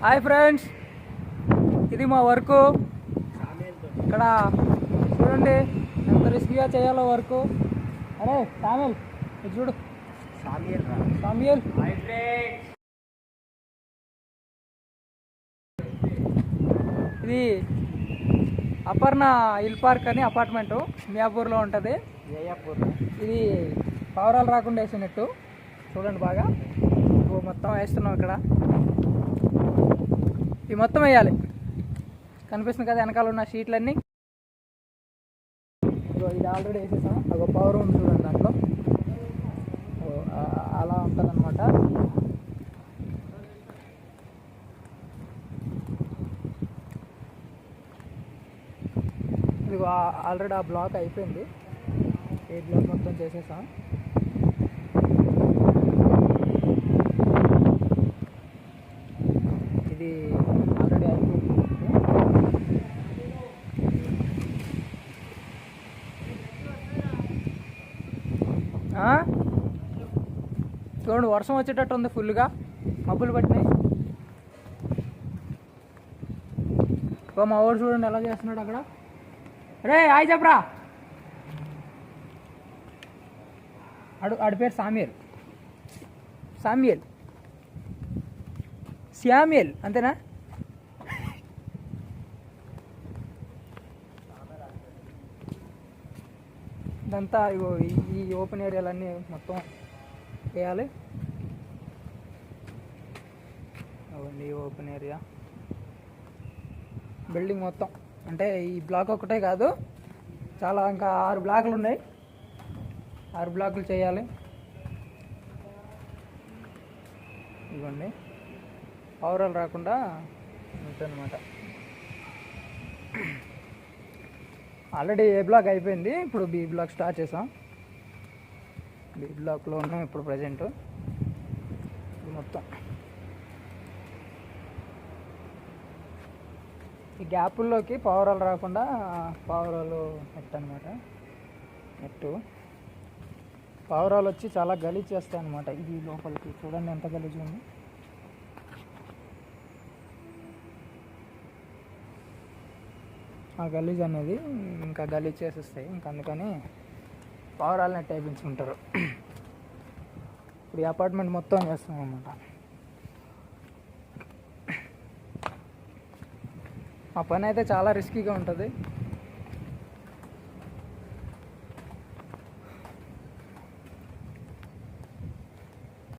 Hi friends. ఇది మా work. ఇక్కడ చూడండి ఎంత రిస్కీగా చేయాలో వర్క్. అరే సామిల్ చూడు. సామియల్ ఇది అపర్ణ హిల్ పార్క్ అని అపార్ట్మెంట్. మియాపూర్లో ఉంటుంది. ఇది పవరాలు రాకుండా వేసినట్టు. చూడండి బాగా. మొత్తం వేస్తున్నాం ఇక్కడ. ఇవి మొత్తం వేయాలి. కనిపిస్తుంది కదా వెనకాల ఉన్న షీట్లన్నీ. ఇది ఆల్రెడీ వేసేసాం ఒక పవర్ ఉంది చూడండి దాంట్లో. అలా ఉంటుంది అనమాట ఇది ఆల్రెడీ ఆ బ్లాక్ అయిపోయింది. ఏ బ్లాక్ మొత్తం చేసేసాం. ఇది చూడండి వర్షం వచ్చేటట్టు ఉంది ఫుల్గా. మబ్బులు పట్టినాయి. ఓ మా వాడు చూడండి ఎలా చేస్తున్నాడు అక్కడ. రే హాయ్ చెప్పరా. అడు ఆడి పేరు సామ్యల్. సామ్యల్. శామ్యల్ అంతేనా? ఇదంతా ఇగో ఈ- ఈ ఓపెన్ ఏరియాలన్నీ మొత్తం వేయాలి. అవ్వండి ఈ ఓపెన్ ఏరియా బిల్డింగ్ మొత్తం. అంటే ఈ బ్లాక్ ఒకటే కాదు చాలా ఇంకా ఆరు బ్లాకులు ఉన్నాయి. ఆరు బ్లాకులు చేయాలి. ఇవ్వండి. పౌరాలు రాకుండా ఉంటుందన్నమాట. ఆల్రెడీ ఏ బ్లాక్ అయిపోయింది ఇప్పుడు బి బ్లాక్ స్టార్ట్ చేసాం. బి బ్లాక్లో ఉన్నాం ఇప్పుడు ప్రజెంట్. మొత్తం. ఈ గ్యాపుల్లోకి పావురాలు రాకుండా పావురాలు నెట్ అనమాట నెట్టు పావురాలు వచ్చి చాలా గలీజ్ చేస్తాయి అనమాట ఇది లోపలికి చూడండి ఎంత గలీజ్ ఉంది ఆ గలీజ్ అనేది ఇంకా గలీజ్ చేసేస్తాయి. ఇంకా అందుకని పవర్ నెట్ వేయించుకుంటారు ఇప్పుడు ఈ అపార్ట్మెంట్ మొత్తం చేస్తాం అనమాట ఆ పని అయితే చాలా రిస్కీగా ఉంటుంది.